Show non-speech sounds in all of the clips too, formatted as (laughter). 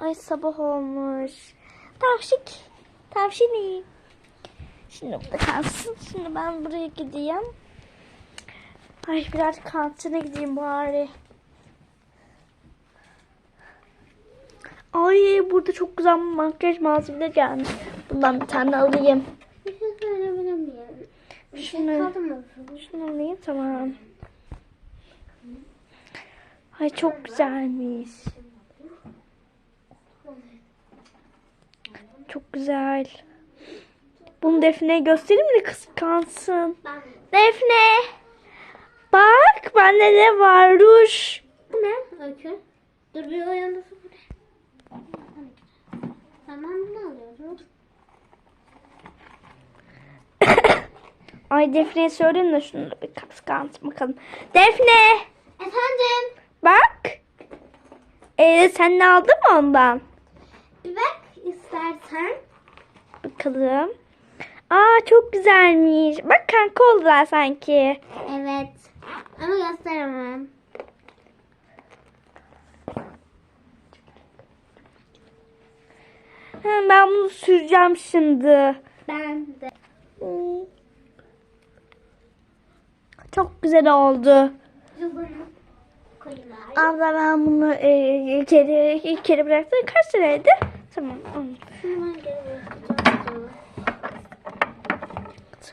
Ay sabah olmuş. Tavşik. Tavşini. Şimdi burada kalsın. Şimdi ben buraya gideyim. Ay biraz kantine gideyim bari. Ay burada çok güzel makyaj malzemeleri gelmiş. Bundan bir tane alayım. Şunu-? Şunu alayım tamam. Ay çok güzelmiş. Çok güzel. Bunu Defne'ye göstereyim mi kıskansın? Ben Defne! Bak bende ne var? Ruj. Bu ne? Öykü. Dur bir ne? Tamam bunu alıyorum. (coughs) Ay Defne'ye söyleyin de şunu da bir kıskant bakalım. Defne! Efendim? Bak. Ee, sen ne aldın mı ondan? Bir bak istersen. Bakalım. Aa çok güzelmiş. Bak kanka oldular sanki. Evet. Ama gösteremem. Ben bunu süreceğim şimdi. Ben de. Çok güzel oldu. Abla ben bunu e, içeri, içeri bıraktım. Kaç liraydı? Tamam. Şunu ben geri.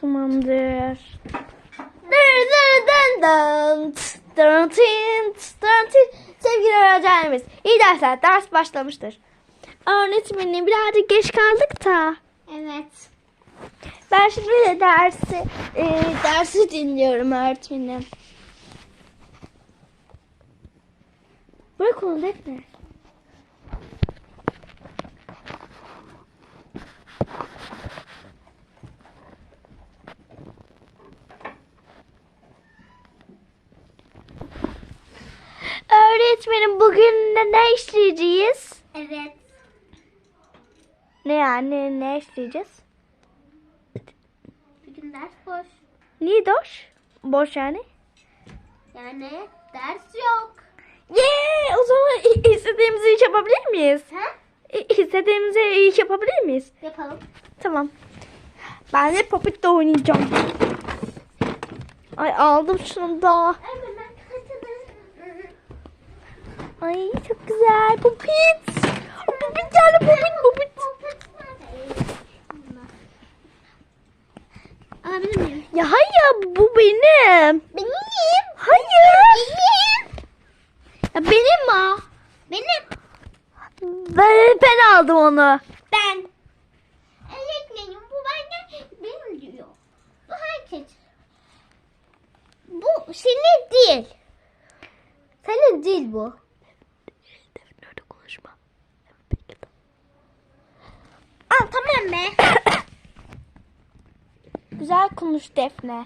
Tamamdır. Dır dır dın dın, dın tıt dın tın. Sevgili öğrencilerimiz, iyi dersler. Ders başlamıştır. Öğretmenim birazcık geç kaldık da. Evet. Ben şimdi de dersi, e, dersi dinliyorum öğretmenim. Bırak onu bekle. Öğretmenim bugün ne, ne işleyeceğiz? Evet. Ne yani ne işleyeceğiz? Bugün ders boş. Niye boş? Boş yani. Yani ders yok. Yeah! O zaman istediğimizi iş yapabilir miyiz? Ha? İstediğimizi iş yapabilir miyiz? Yapalım. Tamam. Ben de Puppet'te oynayacağım. Ay aldım şunu da. Kaçalım. Ay çok güzel. O Puppet geldi Puppet Puppet. Alabilir miyim? Ya hayır bu benim. Benim. Hayır. Benim. Ya benim o. Benim. Ben, ben aldım onu. Ben. Öğretmenim bu benden benim diyor. Bu herkes. Bu senin değil. Senin değil bu. Güzel konuş Defne.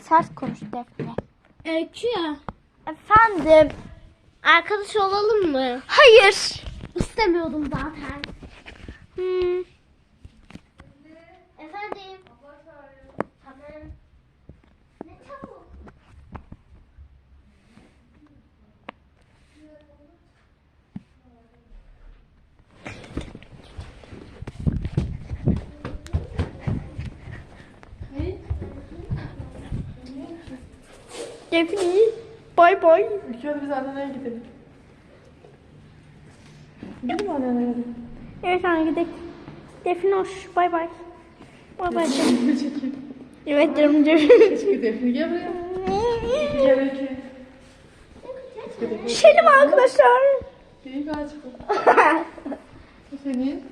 Sert konuş Defne. Öykü ya. Efendim. Arkadaş olalım mı? Hayır. İstemiyordum zaten. Hmm. Efendim. Tamam. Ne çabuk. Defne. Bay bay. Biz annene gidelim. Gidelim mi annene? Evet anne gidelim. Defne hoş. Bay bay. Bay bay. Evet canım canım. Eski defne gel buraya. Gel defne. Şelim arkadaşlar. İyi kaç (laughs) bu. Senin.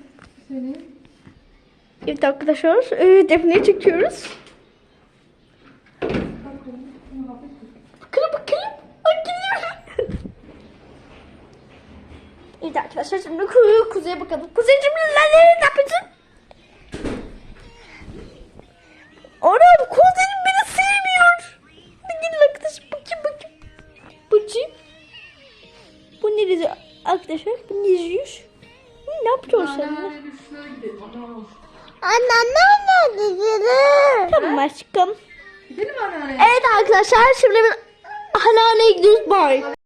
Senin. Evet arkadaşlar. E, Defne'yi çekiyoruz. Bak oğlum, bunu hafif tut. Bakalım bakalım. Ay gidiyor. Evet arkadaşlar şimdi ku- kuzeye bakalım. Kuzeyciğim ne, ne yapıyorsun? Anam kuzenim beni sevmiyor. Gidin arkadaşım bakayım bakayım. Bakayım. Bu neresi arkadaşlar? Bu ne izliyor? Hı, Ne yapıyor sen? Bir. Anne. Anne anne. Tamam aşkım. Gidelim mi annene? Evet arkadaşlar şimdi biz anneanneye gidiyoruz. Bye.